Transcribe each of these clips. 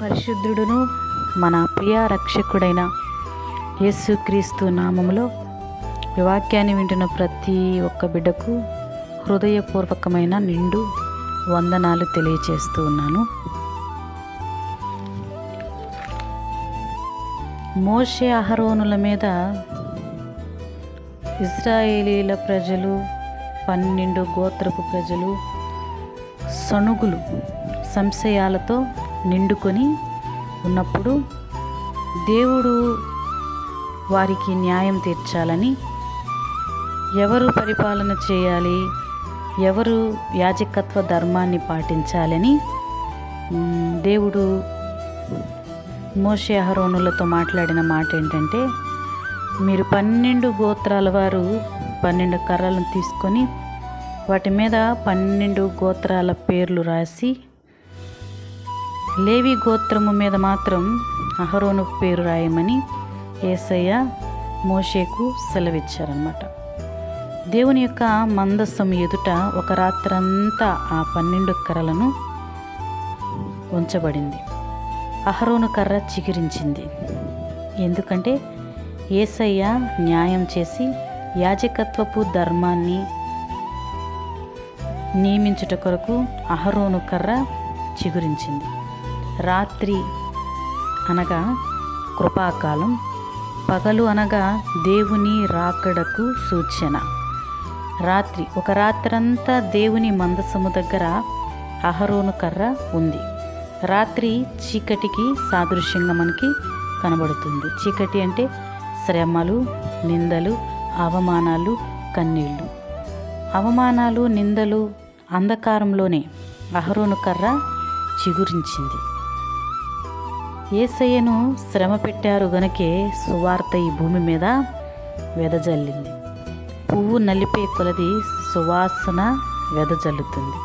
పరిశుద్ధుడును మన ప్రియ రక్షకుడైన యేసుక్రీస్తు నామములో ఈ వాక్యాన్ని వింటున్న ప్రతి ఒక్క బిడ్డకు హృదయపూర్వకమైన నిండు వందనాలు తెలియచేస్తూ ఉన్నాను. మోషే అహరోనుల మీద ఇజ్రాయేలీల ప్రజలు పన్నెండు గోత్రపు ప్రజలు సణుగులు సంశయాలతో నిండుకొని ఉన్నప్పుడు దేవుడు వారికి న్యాయం తీర్చాలని ఎవరు పరిపాలన చేయాలి ఎవరు యాజకత్వ ధర్మాన్ని పాటించాలని దేవుడు మోషే అహరోనులతో మాట్లాడిన మాట ఏంటంటే మీరు పన్నెండు గోత్రాల వారు పన్నెండు కర్రలను తీసుకొని వాటి మీద పన్నెండు గోత్రాల పేర్లు రాసి లేవి గోత్రము మీద మాత్రం అహరోను పేరు రాయమని ఏసయ్య మోషేకు సెలవిచ్చారనమాట దేవుని యొక్క మందస్సం ఎదుట ఒక రాత్రంతా ఆ పన్నెండు కర్రలను ఉంచబడింది. అహరోను కర్ర చిగురించింది. ఎందుకంటే ఏసయ్య న్యాయం చేసి యాజకత్వపు ధర్మాన్ని నియమించుట కొరకు అహరోను కర్ర చిగురించింది. రాత్రి అనగా కృపాకాలం. పగలు అనగా దేవుని రాకడకు సూచన. రాత్రి ఒక రాత్రంతా దేవుని మందసము దగ్గర అహరోను కర్ర ఉంది. రాత్రి చీకటికి సాదృశ్యంగా మనకి కనబడుతుంది. చీకటి అంటే శ్రమలు నిందలు అవమానాలు కన్నీళ్ళు అవమానాలు నిందలు అంధకారంలోనే అహరోను కర్ర చిగురించింది. ఏసయ్యను శ్రమ పెట్టారు గనకే సువార్త ఈ భూమి మీద వెదజల్లింది. పువ్వు నలిపే కొలది సువాసన వెదజల్లుతుంది.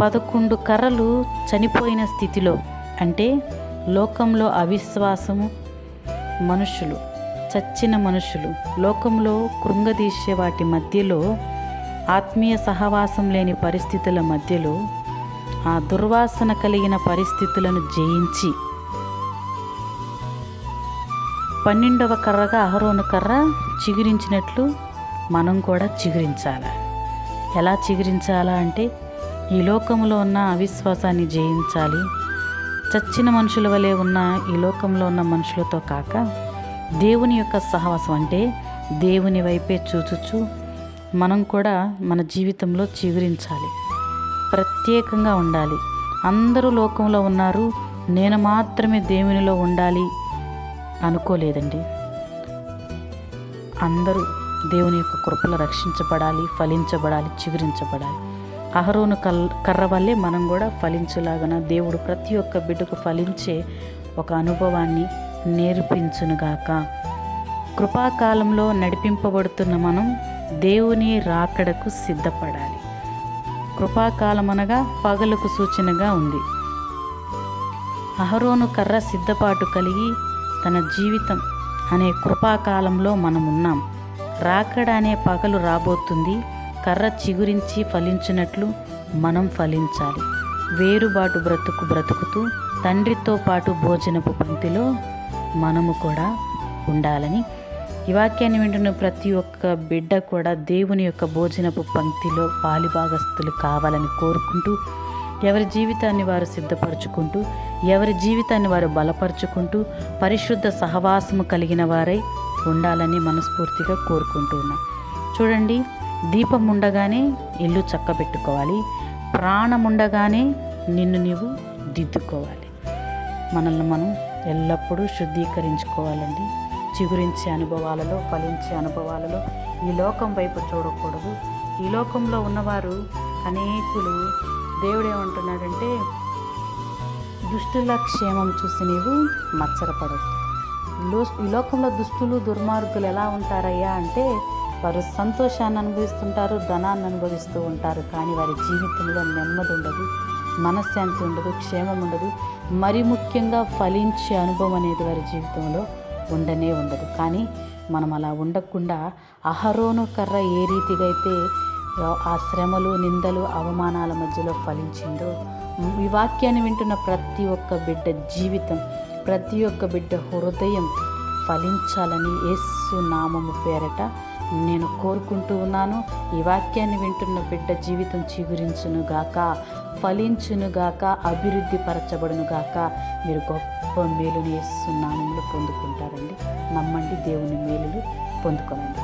పదకొండు కర్రలు చనిపోయిన స్థితిలో అంటే లోకంలో అవిశ్వాసము మనుషులు చచ్చిన మనుషులు లోకంలో కృంగదీసే వాటి మధ్యలో ఆత్మీయ సహవాసం లేని పరిస్థితుల మధ్యలో ఆ దుర్వాసన కలిగిన పరిస్థితులను జయించి. పన్నెండవ కర్రగా అహరోను కర్ర చిగురించినట్లు మనం కూడా చిగురించాలి. ఎలా చిగురించాలా అంటే ఈ లోకంలో ఉన్న అవిశ్వాసాన్ని జయించాలి. చచ్చిన మనుషుల వలె ఉన్న ఈ లోకంలో ఉన్న మనుషులతో కాక దేవుని యొక్క సహవాసం అంటే దేవుని వైపే చూచుచు మనం కూడా మన జీవితంలో చిగురించాలి. ప్రత్యేకంగా ఉండాలి. అందరూ లోకంలో ఉన్నారు. నేను మాత్రమే దేవునిలో ఉండాలి అనుకోలేదండి. అందరూ దేవుని యొక్క కృపలు రక్షించబడాలి ఫలించబడాలి చిగురించబడాలి. అహరోను కల్ కర్ర వల్లే మనం కూడా ఫలించేలాగన దేవుడు ప్రతి ఒక్క బిడ్డకు ఫలించే ఒక అనుభవాన్ని నేర్పించునుగాక. కృపాకాలంలో నడిపింపబడుతున్న మనం దేవుని రాకడకు సిద్ధపడాలి. కృపాకాలం అనగా పగలకు సూచనగా ఉంది. అహరోను కర్ర సిద్ధపాటు కలిగి తన జీవితం అనే కృపాకాలంలో మనం ఉన్నాం రాకడ అనే పగలు రాబోతుంది. కర్ర చిగురించి ఫలించినట్లు మనం ఫలించాలి. వేరుబాటు బ్రతుకు బ్రతుకుతూ తండ్రితో పాటు భోజనపు పంక్తిలో మనము కూడా ఉండాలని ఈ వాక్యాన్ని వింటున్న ప్రతి ఒక్క బిడ్డ కూడా దేవుని యొక్క భోజనపు పంక్తిలో పాలిభాగస్తులు కావాలని కోరుకుంటూ ఎవరి జీవితాన్ని వారు సిద్ధపరచుకుంటూ ఎవరి జీవితాన్ని వారు బలపరుచుకుంటూ పరిశుద్ధ సహవాసము కలిగిన వారై ఉండాలని మనస్ఫూర్తిగా కోరుకుంటున్నాం చూడండి దీపం ఉండగానే ఇల్లు చక్కబెట్టుకోవాలి. ప్రాణం ఉండగానే నిన్ను నీవు దిద్దుకోవాలి. మనల్ని మనం ఎల్లప్పుడూ శుద్ధీకరించుకోవాలండి. చిగురించే అనుభవాలలో ఫలించే అనుభవాలలో ఈ లోకం వైపు చూడకూడదు. ఈ లోకంలో ఉన్నవారు అనేకులు దేవుడు ఏమంటున్నాడంటే దుష్టుల క్షేమం చూసి నీవు మచ్చరపడదు లో ఈ లోకంలో దుష్టులు దుర్మార్గులు ఎలా ఉంటారయ్యా అంటే వారు సంతోషాన్ని అనుభవిస్తుంటారు ధనాన్ని అనుభవిస్తూ ఉంటారు కానీ వారి జీవితంలో నెమ్మది ఉండదు మనశ్శాంతి ఉండదు క్షేమం ఉండదు. మరి ముఖ్యంగా ఫలించే అనుభవం అనేది వారి జీవితంలో ఉండనే ఉండదు. కానీ మనం అలా ఉండకుండా అహరోను కర్ర ఏ రీతిగా అయితే ఆ శ్రమలు నిందలు అవమానాల మధ్యలో ఫలించిందో ఈ వాక్యాన్ని వింటున్న ప్రతి ఒక్క బిడ్డ జీవితం ప్రతి ఒక్క బిడ్డ హృదయం ఫలించాలని యేసు నామము పేరట నేను కోరుకుంటూ ఉన్నాను. ఈ వాక్యాన్ని వింటున్న బిడ్డ జీవితం చిగురించును ఫలించునుగాక గాక అభివృద్ధి పరచబడును గాక మీరు గొప్ప మేలుని యేసు పొందుకుంటారండి. నమ్మండి దేవుని మేలులు పొందుకోనండి